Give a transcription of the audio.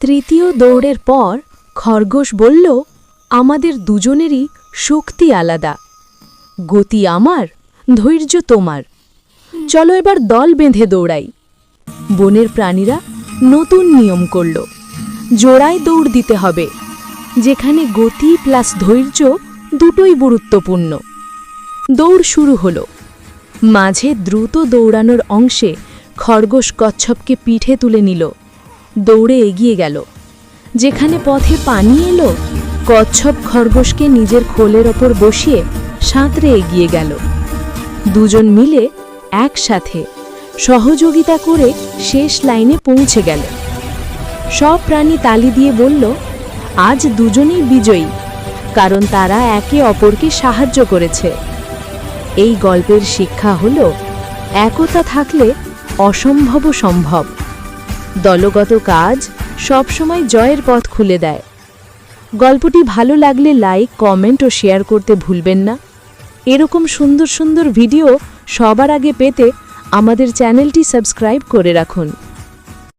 তৃতীয় দৌড়ের পর খরগোশ বলল, আমাদের দুজনেরই শক্তি আলাদা। গতি আমার, ধৈর্য তোমার। চলো এবার দল বেঁধে দৌড়াই। বনের প্রাণীরা নতুন নিয়ম করল, জোড়ায় দৌড় দিতে হবে, যেখানে গতি প্লাস ধৈর্য দুটোই গুরুত্বপূর্ণ। দৌড় শুরু হলো। মাঝে দ্রুত দৌড়ানোর অংশে খরগোশ কচ্ছপকে পিঠে তুলে নিল। দৌড়ে এগিয়ে গেল। যেখানে পথে পানি এলো, কচ্ছপ খরগোশকে নিজের খোলের ওপর বসিয়ে সাঁতরে এগিয়ে গেল। দুজন মিলে একসাথে সহযোগিতা করে শেষ লাইনে পৌঁছে গেল। সব প্রাণী তালি দিয়ে বলল, আজ দুজনেই বিজয়ী, কারণ তারা একে অপরকে সাহায্য করেছে। এই গল্পের শিক্ষা হল, একতা থাকলে অসম্ভব সম্ভব। দলগত কাজ সবসময় জয়ের পথ খুলে দেয়। গল্পটি ভালো লাগলে লাইক, কমেন্ট ও শেয়ার করতে ভুলবেন না। এরকম সুন্দর সুন্দর ভিডিও সবার আগে পেতে আমাদের চ্যানেলটি সাবস্ক্রাইব করে রাখুন।